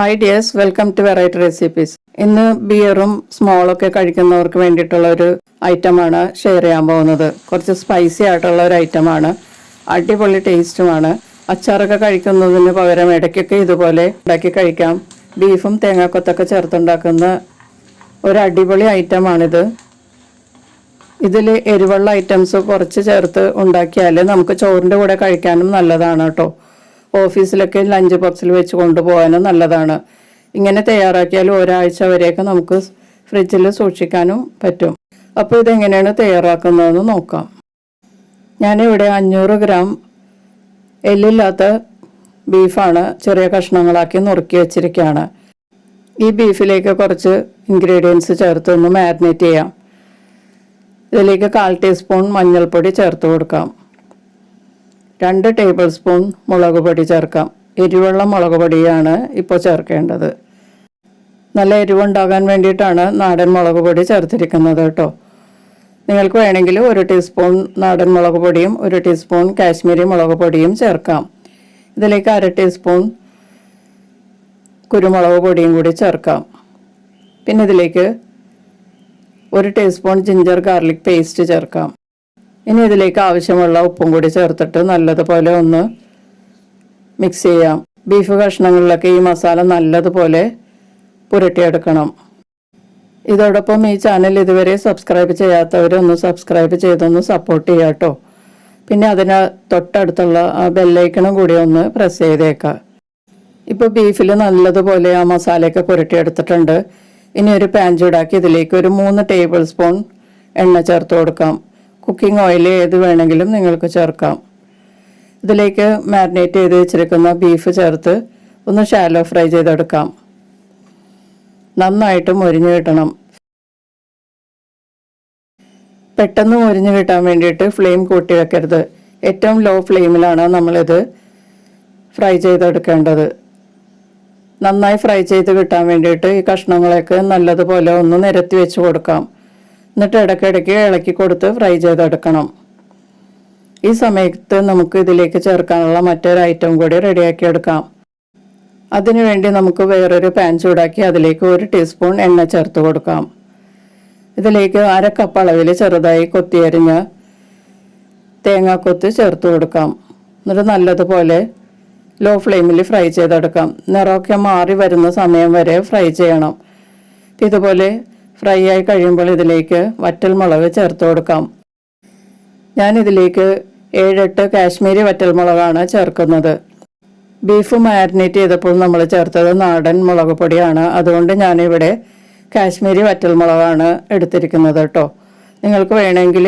Hi dears welcome to variety recipes ഇന്ന് ബിയറും സ്മോളൊക്കെ കഴിക്കുന്നവർക്ക് വേണ്ടിയിട്ടുള്ള ഒരു ഐറ്റമാണ് ഷെയർ ചെയ്യാൻ പോകുന്നത്. കുറച്ച് സ്പൈസി ആയിട്ടുള്ള ഒരു ഐറ്റമാണ് അടിപൊളി ടേസ്റ്റുമാണ് അച്ചാറൊക്കെ കഴിക്കുന്നതിന് പകരം ഇടയ്ക്കൊക്കെ ഇതുപോലെ ഉണ്ടാക്കി കഴിക്കാം. ബീഫും തേങ്ങാക്കൊത്തൊക്കെ ചേർത്തുണ്ടാക്കുന്ന ഒരു അടിപൊളി ഐറ്റമാണിത് ഇതിൽ എരിവുള്ള ഐറ്റംസ് കുറച്ച് ചേർത്ത് ഉണ്ടാക്കിയാൽ നമുക്ക് ചോറിന്റെ കൂടെ കഴിക്കാനും നല്ലതാണ് കേട്ടോ. ഓഫീസിലൊക്കെ ലഞ്ച് ബോക്സിൽ വെച്ച് കൊണ്ടുപോകാനും നല്ലതാണ്. ഇങ്ങനെ തയ്യാറാക്കിയാൽ ഒരാഴ്ച വരെയൊക്കെ നമുക്ക് ഫ്രിഡ്ജിൽ സൂക്ഷിക്കാനും പറ്റും. അപ്പോൾ ഇതെങ്ങനെയാണ് തയ്യാറാക്കുന്നതെന്ന് നോക്കാം. ഞാനിവിടെ അഞ്ഞൂറ് ഗ്രാം എല്ലില്ലാത്ത ബീഫാണ് ചെറിയ കഷ്ണങ്ങളാക്കി നുറുക്കി വെച്ചിരിക്കുകയാണ്. ഈ ബീഫിലേക്ക് കുറച്ച് ഇൻഗ്രീഡിയൻസ് ചേർത്ത് ഒന്ന് മാരിനേറ്റ് ചെയ്യാം. ഇതിലേക്ക് കാൽ ടീസ്പൂൺ മഞ്ഞൾപ്പൊടി ചേർത്ത് കൊടുക്കാം. രണ്ട് ടേബിൾ സ്പൂൺ മുളക് പൊടി ചേർക്കാം. എരിവുള്ള മുളക് പൊടിയാണ് ഇപ്പോൾ ചേർക്കേണ്ടത്. നല്ല എരിവുണ്ടാകാൻ വേണ്ടിയിട്ടാണ് നാടൻ മുളക് പൊടി ചേർത്തിരിക്കുന്നത് കേട്ടോ. നിങ്ങൾക്ക് വേണമെങ്കിൽ ഒരു ടീസ്പൂൺ നാടൻ മുളക് പൊടിയും ഒരു ടീസ്പൂൺ കാശ്മീരി മുളക് പൊടിയും ചേർക്കാം. ഇതിലേക്ക് അര ടീസ്പൂൺ കുരുമുളക് പൊടിയും കൂടി ചേർക്കാം. പിന്നെ ഇതിലേക്ക് ഒരു ടീസ്പൂൺ ജിഞ്ചർ ഗാർലിക് പേസ്റ്റ് ചേർക്കാം. ഇനി ഇതിലേക്ക് ആവശ്യമുള്ള ഉപ്പും കൂടി ചേർത്തിട്ട് നല്ലതുപോലെ ഒന്ന് മിക്സ് ചെയ്യാം. ബീഫ് കഷ്ണങ്ങളിലൊക്കെ ഈ മസാല നല്ലതുപോലെ പുരട്ടിയെടുക്കണം. ഇതോടൊപ്പം ഈ ചാനൽ ഇതുവരെ സബ്സ്ക്രൈബ് ചെയ്യാത്തവരൊന്ന് സബ്സ്ക്രൈബ് ചെയ്തൊന്ന് സപ്പോർട്ട് ചെയ്യാം കേട്ടോ. പിന്നെ അതിന് തൊട്ടടുത്തുള്ള ആ ബെല്ലൈക്കണും കൂടി ഒന്ന് പ്രസ് ചെയ്തേക്കാം. ഇപ്പോൾ ബീഫിൽ നല്ലതുപോലെ ആ മസാലയൊക്കെ പുരട്ടിയെടുത്തിട്ടുണ്ട്. ഇനി ഒരു പാൻ ചൂടാക്കി ഇതിലേക്ക് ഒരു മൂന്ന് ടേബിൾ സ്പൂൺ എണ്ണ ചേർത്ത് കൊടുക്കാം. കുക്കിംഗ് ഓയിൽ ഏത് വേണമെങ്കിലും നിങ്ങൾക്ക് ചേർക്കാം. ഇതിലേക്ക് മാരിനേറ്റ് ചെയ്ത് വെച്ചിരിക്കുന്ന ബീഫ് ചേർത്ത് ഒന്ന് ഷാലോ ഫ്രൈ ചെയ്തെടുക്കാം. നന്നായിട്ട് മൊരിഞ്ഞു കിട്ടണം. പെട്ടെന്ന് മൊരിഞ്ഞു കിട്ടാൻ വേണ്ടിയിട്ട് ഫ്ലെയിം കൂട്ടി വെക്കരുത്. ഏറ്റവും ലോ ഫ്ലെയിമിലാണ് നമ്മളിത് ഫ്രൈ ചെയ്തെടുക്കേണ്ടത്. നന്നായി ഫ്രൈ ചെയ്ത് കിട്ടാൻ വേണ്ടിയിട്ട് ഈ കഷ്ണങ്ങളൊക്കെ നല്ലതുപോലെ ഒന്ന് നിരത്തി വെച്ച് കൊടുക്കാം. എന്നിട്ട് ഇടയ്ക്കിടയ്ക്ക് ഇളക്കി കൊടുത്ത് ഫ്രൈ ചെയ്തെടുക്കണം. ഈ സമയത്ത് നമുക്ക് ഇതിലേക്ക് ചേർക്കാനുള്ള മറ്റൊരു ഐറ്റം കൂടി റെഡിയാക്കി എടുക്കാം അതിനുവേണ്ടി നമുക്ക് വേറൊരു പാൻ ചൂടാക്കി അതിലേക്ക് ഒരു ടീസ്പൂൺ എണ്ണ ചേർത്ത് കൊടുക്കാം. ഇതിലേക്ക് അര കപ്പ് അളവിൽ ചെറുതായി കൊത്തിയരിഞ്ഞ തേങ്ങാക്കൊത്ത് ചേർത്ത് കൊടുക്കാം. എന്നിട്ട് നല്ലതുപോലെ ലോ ഫ്ലെയിമിൽ ഫ്രൈ ചെയ്തെടുക്കാം. നിറമൊക്കെ മാറി വരുന്ന സമയം വരെ ഫ്രൈ ചെയ്യണം. ഇതുപോലെ ഫ്രൈ ആയി കഴിയുമ്പോൾ ഇതിലേക്ക് വറ്റൽ മുളക് ചേർത്ത് കൊടുക്കാം. ഞാൻ ഇതിലേക്ക് ഏഴെട്ട് കാശ്മീരി വറ്റൽ മുളകാണ് ചേർക്കുന്നത്. ബീഫ് മാരിനേറ്റ് ചെയ്തപ്പോൾ നമ്മൾ ചേർത്തത് നാടൻ മുളക് പൊടിയാണ്. അതുകൊണ്ട് ഞാനിവിടെ കാശ്മീരി വറ്റൽ മുളകാണ് എടുത്തിരിക്കുന്നത് കേട്ടോ. നിങ്ങൾക്ക് വേണമെങ്കിൽ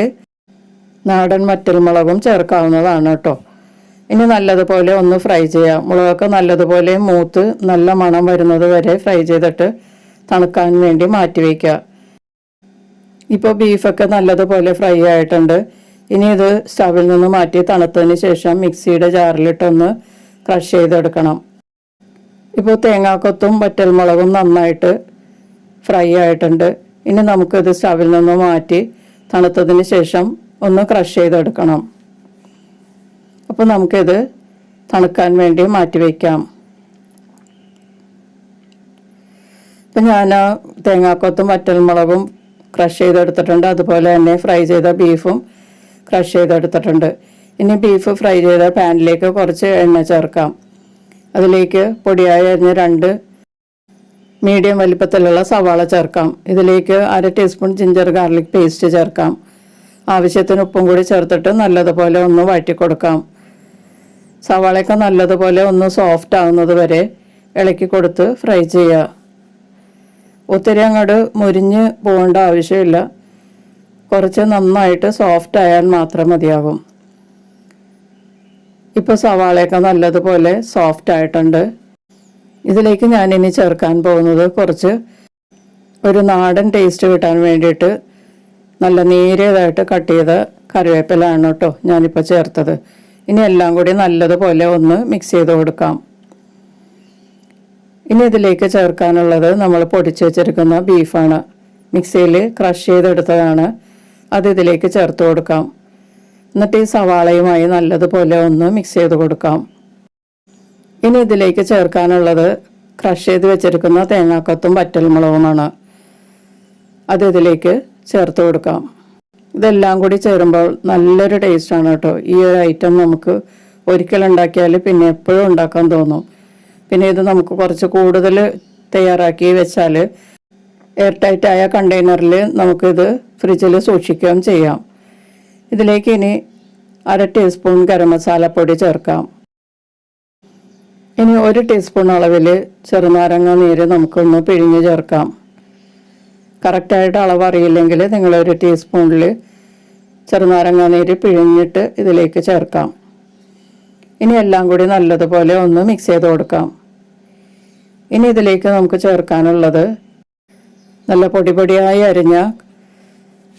നാടൻ വറ്റൽ മുളകും ചേർക്കാവുന്നതാണ് കേട്ടോ. ഇനി നല്ലതുപോലെ ഒന്ന് ഫ്രൈ ചെയ്യാം. മുളകൊക്കെ നല്ലതുപോലെ മൂത്ത് നല്ല മണം വരുന്നത് വരെ ഫ്രൈ ചെയ്തിട്ട് തണുക്കാൻ വേണ്ടി മാറ്റി വയ്ക്കുക. ഇപ്പോൾ ബീഫൊക്കെ നല്ലതുപോലെ ഫ്രൈ ആയിട്ടുണ്ട്. ഇനി ഇത് സ്റ്റവിൽ നിന്ന് മാറ്റി തണുത്തതിന് ശേഷം മിക്സിയുടെ ജാറിലിട്ടൊന്ന് ക്രഷ് ചെയ്തെടുക്കണം. ഇപ്പോൾ തേങ്ങാക്കൊത്തും വറ്റൽമുളകും നന്നായിട്ട് ഫ്രൈ ആയിട്ടുണ്ട്. ഇനി നമുക്കിത് സ്റ്റവിൽ നിന്ന് മാറ്റി തണുത്തതിന് ശേഷം ഒന്ന് ക്രഷ് ചെയ്തെടുക്കണം. അപ്പോൾ നമുക്കിത് തണുക്കാൻ വേണ്ടി മാറ്റി വയ്ക്കാം. ഇപ്പം ഞാൻ ആ തേങ്ങാക്കൊത്തും വറ്റൽമുളകും ക്രഷ് ചെയ്തെടുത്തിട്ടുണ്ട്. അതുപോലെ തന്നെ ഫ്രൈ ചെയ്ത ബീഫും ക്രഷ് ചെയ്തെടുത്തിട്ടുണ്ട്. ഇനി ബീഫ് ഫ്രൈ ചെയ്ത പാനിലേക്ക് കുറച്ച് എണ്ണ ചേർക്കാം. അതിലേക്ക് പൊടിയായി അരിഞ്ഞ രണ്ട് മീഡിയം വലിപ്പത്തിലുള്ള സവാള ചേർക്കാം. ഇതിലേക്ക് അര ടീസ്പൂൺ ജിഞ്ചർ ഗാർലിക് പേസ്റ്റ് ചേർക്കാം. ആവശ്യത്തിന് ഉപ്പും കൂടി ചേർത്തിട്ട് നല്ലതുപോലെ ഒന്ന് വഴറ്റി കൊടുക്കാം. സവാളയൊക്കെ നല്ലതുപോലെ ഒന്ന് സോഫ്റ്റ് ആവുന്നത് വരെ ഇളക്കി കൊടുത്ത് ഫ്രൈ ചെയ്യുക ഒത്തിരി അങ്ങോട്ട് മുരിഞ്ഞ് പോകേണ്ട ആവശ്യമില്ല. കുറച്ച് നന്നായിട്ട് സോഫ്റ്റ് ആയാൽ മാത്രം മതിയാകും ഇപ്പോൾ സവാളയൊക്കെ നല്ലതുപോലെ സോഫ്റ്റ് ആയിട്ടുണ്ട്. ഇതിലേക്ക് ഞാൻ ഇനി ചേർക്കാൻ പോകുന്നത് കുറച്ച് ഒരു നാടൻ ടേസ്റ്റ് കിട്ടാൻ വേണ്ടിയിട്ട് നല്ല നേരിയതായിട്ട് കട്ട് ചെയ്ത കറിവേപ്പിലാണ് കേട്ടോ ഞാനിപ്പോൾ ചേർത്തത്. ഇനി എല്ലാം കൂടി നല്ലതുപോലെ ഒന്ന് മിക്സ് ചെയ്ത് കൊടുക്കാം. ഇനി ഇതിലേക്ക് ചേർക്കാനുള്ളത് നമ്മൾ പൊടിച്ച് വെച്ചിരിക്കുന്ന ബീഫാണ്. മിക്സിയിൽ ക്രഷ് ചെയ്തെടുത്തതാണ്. അത് ഇതിലേക്ക് ചേർത്ത് കൊടുക്കാം. എന്നിട്ട് ഈ സവാളയുമായി നല്ലതുപോലെ ഒന്ന് മിക്സ് ചെയ്ത് കൊടുക്കാം. ഇനി ഇതിലേക്ക് ചേർക്കാനുള്ളത് ക്രഷ് ചെയ്ത് വെച്ചിരിക്കുന്ന തേങ്ങാക്കത്തും വറ്റൽമുളകുമാണ്. അത് ഇതിലേക്ക് ചേർത്ത് കൊടുക്കാം. ഇതെല്ലാം കൂടി ചേരുമ്പോൾ നല്ലൊരു ടേസ്റ്റാണ് കേട്ടോ. ഈ ഒരു ഐറ്റം നമുക്ക് ഒരിക്കൽ ഉണ്ടാക്കിയാൽ പിന്നെ എപ്പോഴും ഉണ്ടാക്കാൻ തോന്നും. പിന്നെ ഇത് നമുക്ക് കുറച്ച് കൂടുതൽ തയ്യാറാക്കി വെച്ചാൽ എയർ ടൈറ്റായ കണ്ടെയ്നറിൽ നമുക്കിത് ഫ്രിഡ്ജിൽ സൂക്ഷിക്കുകയും ചെയ്യാം. ഇതിലേക്ക് ഇനി അര ടീസ്പൂൺ ഗരം മസാലപ്പൊടി ചേർക്കാം. ഇനി ഒരു ടീസ്പൂൺ അളവിൽ ചെറുനാരങ്ങ നീര് നമുക്കൊന്ന് പിഴിഞ്ഞ് ചേർക്കാം. കറക്റ്റായിട്ട് അളവ് അറിയില്ലെങ്കിൽ നിങ്ങൾ ഒരു ടീസ്പൂണിൽ ചെറുനാരങ്ങ നീര് പിഴിഞ്ഞിട്ട് ഇതിലേക്ക് ചേർക്കാം. ഇനി എല്ലാം കൂടി നല്ലതുപോലെ ഒന്ന് മിക്സ് ചെയ്ത് കൊടുക്കാം. ഇനി ഇതിലേക്ക് നമുക്ക് ചേർക്കാനുള്ളത് നല്ല പൊടി പൊടിയായി അരിഞ്ഞ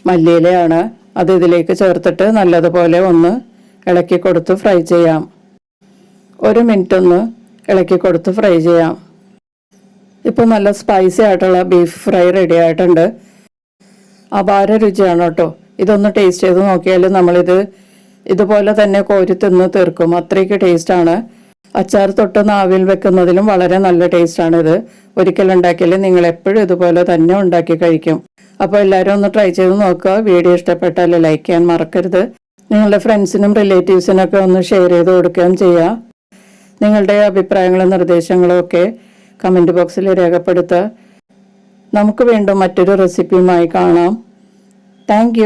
മല്ലിയിലയാണ്. അത് ഇതിലേക്ക് ചേർത്തിട്ട് നല്ലതുപോലെ ഒന്ന് ഇളക്കി കൊടുത്ത് ഫ്രൈ ചെയ്യാം. ഒരു മിനിറ്റ് ഒന്ന് ഇളക്കി കൊടുത്ത് ഫ്രൈ ചെയ്യാം. ഇപ്പോൾ നല്ല സ്പൈസി ആയിട്ടുള്ള ബീഫ് ഫ്രൈ റെഡി ആയിട്ടുണ്ട്. അപാര രുചിയാണ് കേട്ടോ. ഇതൊന്ന് ടേസ്റ്റ് ചെയ്ത് നോക്കിയാൽ നമ്മളിത് ഇതുപോലെ തന്നെ കോരി തിന്ന് തീർക്കും. അത്രയ്ക്ക് ടേസ്റ്റാണ് അച്ചാർ തൊട്ട് നാവിൽ വെക്കുന്നതിലും വളരെ നല്ല ടേസ്റ്റാണ് ഇത് ഒരിക്കൽ ഉണ്ടാക്കിയാൽ നിങ്ങൾ എപ്പോഴും ഇതുപോലെ തന്നെ ഉണ്ടാക്കി കഴിക്കും. അപ്പോൾ എല്ലാവരും ഒന്ന് ട്രൈ ചെയ്ത് നോക്കുക. വീഡിയോ ഇഷ്ടപ്പെട്ടാൽ ലൈക്ക് ചെയ്യാൻ മറക്കരുത്. നിങ്ങളുടെ ഫ്രണ്ട്സിനും റിലേറ്റീവ്സിനൊക്കെ ഒന്ന് ഷെയർ ചെയ്ത് കൊടുക്കുകയും ചെയ്യുക നിങ്ങളുടെ അഭിപ്രായങ്ങളും നിർദ്ദേശങ്ങളും ഒക്കെ കമന്റ് ബോക്സിൽ രേഖപ്പെടുത്തുക. നമുക്ക് വീണ്ടും മറ്റൊരു റെസിപ്പിയുമായി കാണാം. താങ്ക്